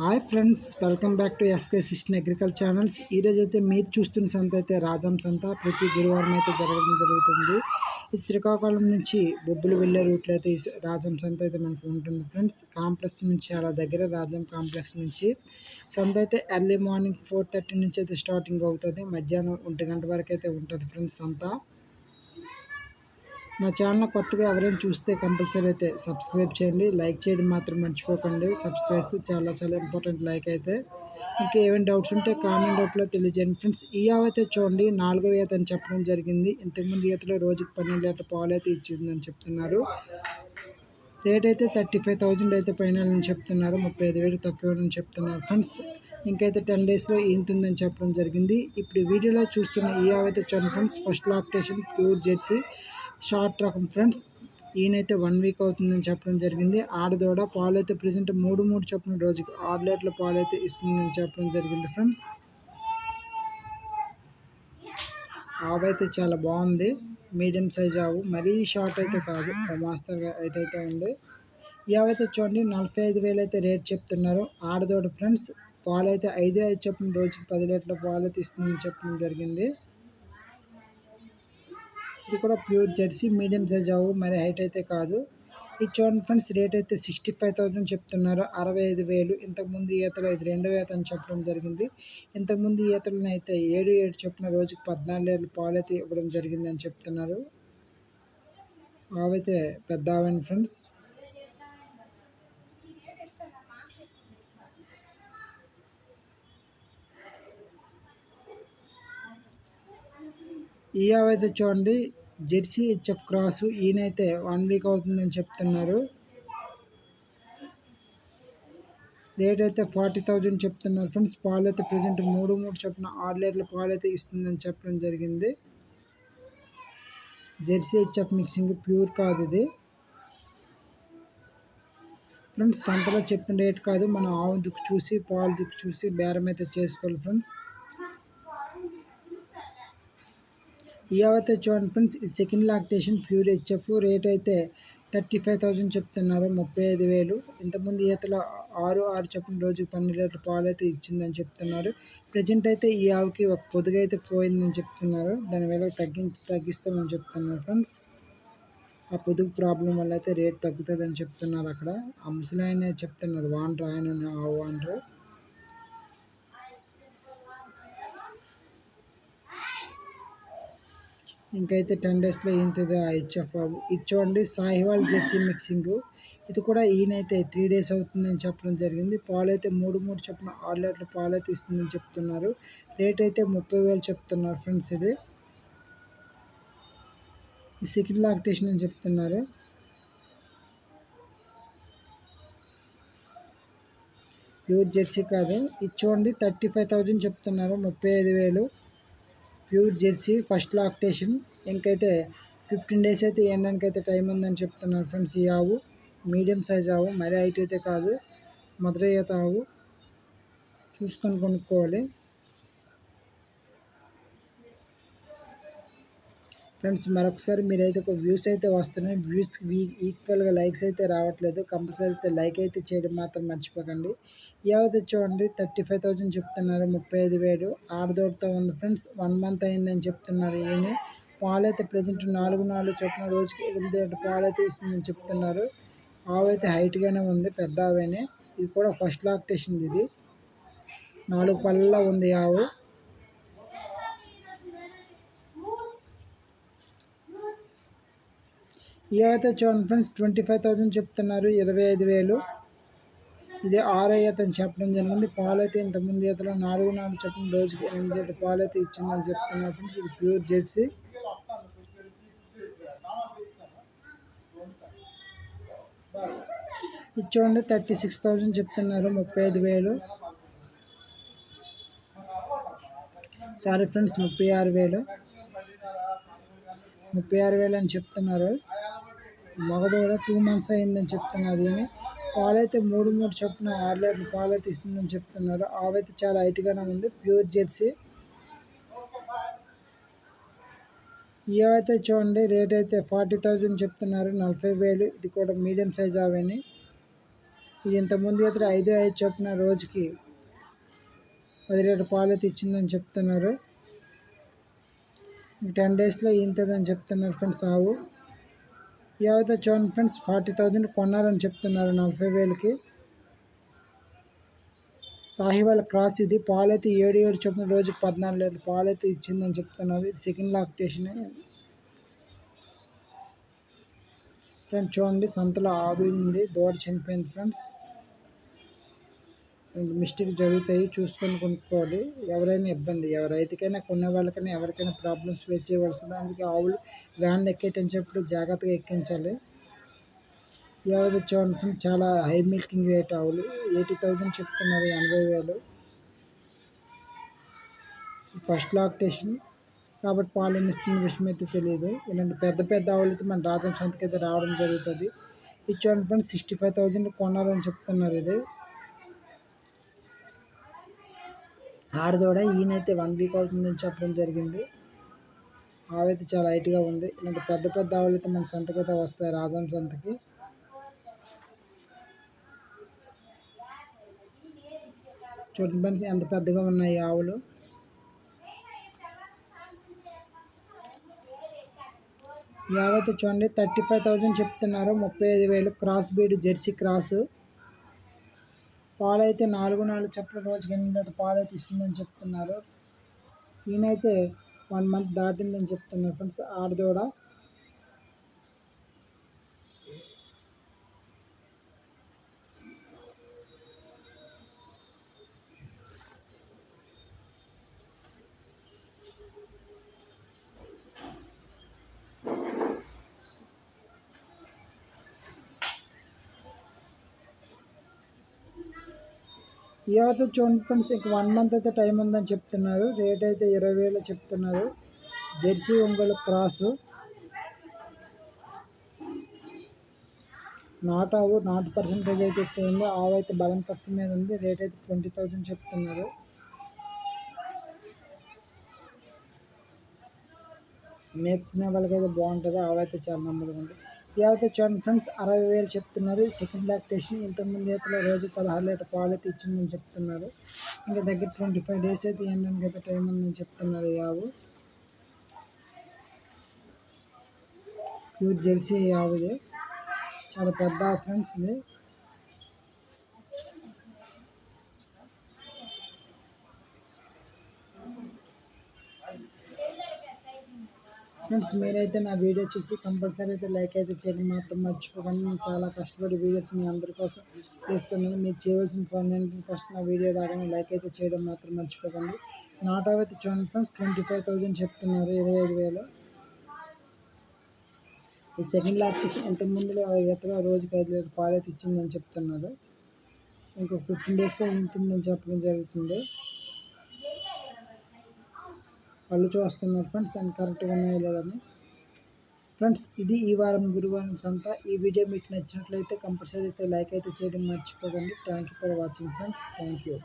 Hi friends welcome back to SK సిస్టన్ agriculture channels. ఈరోజు అయితే మీరు చూస్తున్న సంత అయితే రాజం సంత. ప్రతి గురువారం అయితే జరగడం జరుగుతుంది. ఈ శ్రీకాకుళం నుంచి బొబ్బులు వెళ్ళే రూట్లో అయితే రాజం సంత అయితే మనకు ఉంటుంది ఫ్రెండ్స్. కాంప్లెక్స్ నుంచి చాలా దగ్గర రాజం కాంప్లెక్స్ నుంచి. సంత అయితే ఎర్లీ మార్నింగ్ ఫోర్ థర్టీ నుంచి అయితే స్టార్టింగ్ అవుతుంది. మధ్యాహ్నం ఒంటి గంట వరకు అయితే ఉంటుంది ఫ్రెండ్స్ సంత. నా ఛానల్ కొత్తగా ఎవరైనా చూస్తే కంపల్సరీ అయితే సబ్స్క్రైబ్ చేయండి. లైక్ చేయడం మాత్రం మర్చిపోకండి. సబ్స్క్రైబ్స్ చాలా చాలా ఇంపార్టెంట్ లైక్ అయితే. ఇంకా ఏమైనా డౌట్స్ ఉంటే కామెంట్ రూపంలో తెలియజేయండి. ఫ్రెండ్స్ ఈ అయితే చూడండి. నాలుగో ఈత అని చెప్పడం జరిగింది. ఇంతకుముందు ఈతలో రోజుకి పన్నెండు లీటర్ పాలు అయితే ఇచ్చిందని చెప్తున్నారు. రేట్ అయితే థర్టీ ఫైవ్ థౌజండ్ అయితే పైన చెప్తున్నారు. ముప్పై ఐదు వేలు తక్కువ చెప్తున్నారు. ఫ్రెండ్స్ ఇంకైతే టెన్ డేస్లో ఈంతుందని చెప్పడం జరిగింది. ఇప్పుడు వీడియోలో చూస్తున్న ఈ ఆవైతే చూడండి friends first lactation pure jersey. Short రకం ఫ్రెండ్స్ ఈయనైతే వన్ వీక్ అవుతుందని చెప్పడం జరిగింది. ఆడదోడ పాలు అయితే ప్రజెంట్ మూడు మూడు చొప్పున రోజుకి ఆరు లీటర్ల పాలు అయితే ఇస్తుందని చెప్పడం జరిగింది ఫ్రెండ్స్. ఆవు అయితే చాలా బాగుంది. మీడియం సైజ్ ఆవు మరీ షార్ట్ అయితే కాదు మాస్టర్గా అయితే అయితే ఉంది. ఈ ఆవు అయితే చూడండి నలభై ఐదు వేలు అయితే రేట్ చెప్తున్నారు. ఆడదోడ ఫ్రెండ్స్ పాలు అయితే ఐదు ఐదు చొప్పున రోజుకి పది లీటర్ల పాలు అయితే ఇస్తుందని చెప్పడం జరిగింది. ఇది కూడా ప్యూర్ జెర్సీ మీడియం సైజ్ అవు మరి హైట్ అయితే కాదు. ఈ చూడండి ఫ్రెండ్స్ రేట్ అయితే సిక్స్టీ ఫైవ్ థౌసండ్ చెప్తున్నారు. అరవై ఐదు వేలు ఇంతకుముందు ఈతలు ఇది రెండో ఈత అని చెప్పడం జరిగింది. ఇంతకుముందు ఈతలను అయితే ఏడు ఏడు చెప్పిన రోజుకి పద్నాలుగు ఏళ్ళు పాలు అయితే ఇవ్వడం జరిగింది అని చెప్తున్నారు. ఆవైతే పెద్ద ఆవండి ఫ్రెండ్స్. ఈ అయితే చూడండి జెర్సీ హెచ్ఎఫ్ క్రాస్ ఈయనైతే వన్ వీక్ అవుతుందని చెప్తున్నారు. రేట్ అయితే ఫార్టీ థౌజండ్ చెప్తున్నారు. ఫ్రెండ్స్ పాలు అయితే ప్రజెంట్ మూడు మూడు చొప్పున ఆరు లీటర్ల పాలు అయితే ఇస్తుందని చెప్పడం జరిగింది. జెర్సీ హెచ్ఎఫ్ మిక్సింగ్ ప్యూర్ కాదు ఇది. ఫ్రెండ్స్ సంతలో చెప్పిన రేట్ కాదు. మనం ఆవు దుక్కు చూసి పాలు దుక్కు చూసి బేరం అయితే చేసుకోవాలి ఫ్రెండ్స్. ఈ అయితే చూడండి ఫ్రెండ్స్ ఈ second lactation pure HF. Rate అయితే థర్టీ ఫైవ్ థౌజండ్ చెప్తున్నారు ముప్పై ఐదు వేలు. ఇంతకుముందు ఈతలో ఆరు ఆరు చొప్పున రోజు పన్నెండు లీటర్ పాలు అయితే ఇచ్చిందని చెప్తున్నారు. ప్రజెంట్ అయితే ఈ ఆవుకి ఒక పొదుగు అయితే పోయిందని చెప్తున్నారు. దాని వేళ తగ్గించి తగ్గిస్తామని చెప్తున్నారు ఫ్రెండ్స్. ఆ పొదుగు ప్రాబ్లం వల్ల అయితే రేట్ తగ్గుతుందని చెప్తున్నారు అక్కడ. ఆ ముసలాయన చెప్తున్నారు వాన్ ఆయన ఆవు అంటారు ఇంకైతే టెన్ డేస్లో ఏంటిది హెచ్ఎఫ్ ఇది సాహివాల్ జెర్సీ మిక్సింగ్. ఇది కూడా ఈయనైతే త్రీ డేస్ అవుతుందని చెప్పడం జరిగింది. పాలు అయితే మూడు మూడు చొప్పున ఆరు లీటర్ల పాలు అయితే ఇస్తుందని చెప్తున్నారు. రేట్ అయితే ముప్పై వేలు చెప్తున్నారు ఫ్రెండ్స్ ఇది. సెకండ్ లాక్టేషన్ అని చెప్తున్నారు. ప్యూర్ జెర్సీ కాదు. ఇది చూడండి థర్టీ ఫైవ్ థౌజండ్ చెప్తున్నారు. ముప్పై ఐదు వేలు. Pure jersey first lactation. ఇంకైతే ఫిఫ్టీన్ డేస్ అయితే ఎండడానికి అయితే టైం ఉందని చెప్తున్నారు ఫ్రెండ్స్. ఈ ఆవు మీడియం సైజ్ ఆవు మరీ హైట్ అయితే కాదు. మధురయ్యత ఆవు. చూసుకొని కొనుక్కోవాలి. ఫ్రెండ్స్ మరొకసారి మీరైతే ఒక వ్యూస్ అయితే వస్తున్నాయి. వ్యూస్ ఈక్వల్గా లైక్స్ అయితే రావట్లేదు. కంపల్సరీ అయితే లైక్ అయితే చేయడం మాత్రం మర్చిపోకండి. ఏవైతే చూడండి థర్టీ ఫైవ్ థౌజండ్ చెప్తున్నారు ముప్పై ఐదు వేలు. ఆడదోడుతూ ఉంది ఫ్రెండ్స్ వన్ మంత్ అయిందని చెప్తున్నారు ఏమి పాలు అయితే ప్రజెంట్ నాలుగు నాలుగు చొప్పున రోజుకి ఎనిమిది పాలు అయితే ఇస్తుందని చెప్తున్నారు. ఆవు అయితే హైట్గానే ఉంది పెద్ద ఆవేనే. ఇది కూడా ఫస్ట్ లాక్టేషన్ ఇది. నాలుగు పళ్ళ ఉంది ఆవు. ఇవైతే చూడండి ఫ్రెండ్స్ ట్వంటీ ఫైవ్ థౌజండ్ చెప్తున్నారు ఇరవై ఐదు వేలు. ఇది ఆరో ఈత అని చెప్పడం జరిగింది. పాలు అయితే ఇంతకుముందు ఈతలో నాలుగు నాలుగు చెప్పిన రోజుకి ఎనిమిది లీటర్ పాలు అయితే ఇచ్చిందని చెప్తున్నారు ఫ్రెండ్స్. ఇది ప్యూర్ జెర్సీ. ఇది చూడండి థర్టీ సిక్స్ థౌజండ్ చెప్తున్నారు ముప్పై ఐదు వేలు. సారీ ఫ్రెండ్స్ ముప్పై ఆరు వేలు. ముప్పై ఆరు వేలు అని చెప్తున్నారు. మగదూడ టూ మంత్స్ అయిందని చెప్తున్నారు. ఈయన పాలైతే మూడు మూడు చొప్పున ఆరు లీటర్లు పాలైతే ఇస్తుందని చెప్తున్నారు. ఆవైతే చాలా హైట్గానే ఉంది. Pure jersey. ఇవైతే చూడండి రేట్ అయితే ఫార్టీ థౌజండ్ చెప్తున్నారు. నలభై వేలు. ఇది కూడా మీడియం సైజ్ ఆవేని. ఇది ఇంతకుముందు అయితే ఐదు ఐదు చొప్పున రోజుకి పది లీటర్ పాలు అయితే ఇచ్చిందని చెప్తున్నారు. టెన్ డేస్లో ఇంతదని చెప్తున్నారు ఫ్రెండ్స్ ఆవు. ఏవైతే చూడండి ఫ్రెండ్స్ ఫార్టీ థౌజండ్ కొన్నారని చెప్తున్నారు నలభై వేలకి? సాహివాల్ క్రాస్ ఇది. పాలైతే ఏడు ఏడు చొప్పున రోజుకి పద్నాలుగు లీటర్లు పాలైతే ఇచ్చిందని చెప్తున్నారు. ఇది సెకండ్ లాక్టేషన్ ఫ్రెండ్స్ చూడండి సంతలో ఆవి ఉంది. దూడ చనిపోయింది ఫ్రెండ్స్ మిస్టేక్ జరుగుతాయి చూసుకొని కొనుక్కోవాలి. ఎవరైనా ఇబ్బంది ఎవరైతేకైనా కొనే వాళ్ళకైనా ఎవరికైనా ప్రాబ్లమ్స్ ఫేస్ చేయవలసింది. అందుకే ఆవులు వ్యాన్ ఎక్కేటప్పుడు జాగ్రత్తగా ఎక్కించాలి. ఎవరైతే చూడటం చాలా హై మిల్కింగ్ రేట్ ఆవులు. ఎయిటీ థౌజండ్ చెప్తున్నారు ఎనభై వేలు. ఫస్ట్ లాక్టేషన్ కాబట్టి పాలు ఇస్తున్న విషయం అయితే తెలియదు. ఇలాంటి పెద్ద పెద్ద ఆవులు అయితే మన రాజం సంతకైతే అయితే రావడం జరుగుతుంది. ఇది చూడండి ఫ్రెండ్స్ సిక్స్టీ ఫైవ్ థౌజండ్ కొన్నారని చెప్తున్నారు ఇది. ఆడదోడ ఈయనైతే వన్ వీక్ అవుతుందని చెప్పడం జరిగింది. ఆవైతే చాలా హైట్గా ఉంది. ఇలాంటి పెద్ద పెద్ద ఆవులైతే మన సంతకైతే వస్తాయి రాజం సంతకి. చూడండి ఫ్రెండ్స్ ఎంత పెద్దగా ఉన్నాయి ఆవులు. యావైతే చూడండి థర్టీ ఫైవ్ థౌజండ్ చెప్తున్నారు. ముప్పై ఐదు వేలు క్రాస్ బీడ్ జెర్సీ క్రాసు పాలైతే నాలుగు నాలుగు చెప్పుల రోజుకి ఎనిమిది పాలు అయితే ఇస్తుందని చెప్తున్నారు. ఈయనైతే వన్ మంత్ దాటిందని చెప్తున్నారు. ఫ్రెండ్స్ ఆడదోడ ఇవైతే చూడండి ఫ్రెండ్స్ ఇంక వన్ మంత్ అయితే టైం ఉందని చెప్తున్నారు. రేట్ అయితే ఇరవై వేలు చెప్తున్నారు. జెర్సీ ఒంగోలు క్రాసు నాట్ ఆవు నాట్ పర్సంటేజ్ అయితే ఎక్కువ ఉంది. ఆవు అయితే బలం తక్కువ మీద ఉంది. రేట్ అయితే ట్వంటీ థౌజండ్ చెప్తున్నారు. నేర్చుకునే వాళ్ళకైతే బాగుంటుంది. ఆవు అయితే చాలా నమ్మకం ఉంది ఏవైతే చూడండి ఫ్రెండ్స్ అరవై వేలు చెప్తున్నారు. సెకండ్ లాక్టేషన్ ఇంతకుముందు అయితే రోజు పదహారు లీటర్ పాలు అయితే ఇచ్చిందని చెప్తున్నారు. ఇంకా దగ్గర ట్వంటీ ఫైవ్ డేస్ అయితే ఇవ్వడానికి అయితే టైం ఉందని చెప్తున్నారు యావు. ప్యూర్ జెర్సీ యావుది చాలా పెద్ద ఫ్రెండ్స్ ఇది. ఫ్రెండ్స్ మీరైతే నా వీడియో చూసి కంపల్సరీ అయితే లైక్ అయితే చేయడం మాత్రం మర్చిపోకండి. నేను చాలా కష్టపడి వీడియోస్ మీ అందరి కోసం చేస్తున్నాను. మీరు చేయవలసిన ఫోన్ ఏంటంటే ఫస్ట్ నా వీడియో రాగానే లైక్ అయితే చేయడం మాత్రం మర్చిపోకండి. నాట్ అయితే చూడండి ఫ్రెండ్స్ ట్వంటీ ఫైవ్ థౌజండ్ చెప్తున్నారు. ఇరవై ఐదు వేలు. ఈ సెకండ్ లాక్టేషన్ ఇంత ముందులో ఎత్తగా రోజుకి ఐదు లీటర్ పాలు అయితే ఇచ్చిందని చెప్తున్నారు. ఇంకో ఫిఫ్టీన్ డేస్లో ఉంటుందని చెప్పడం జరుగుతుంది. వాళ్ళు చూస్తున్నారు ఫ్రెండ్స్ అండ్ కరెక్ట్గా ఉన్నాయో లేదని ఫ్రెండ్స్ ఇది ఈ వారం గురువారం సంతా. ఈ వీడియో మీకు నచ్చినట్లయితే కంపల్సరీ అయితే లైక్ అయితే చేయడం మర్చిపోకండి. Thank you for watching friends thank you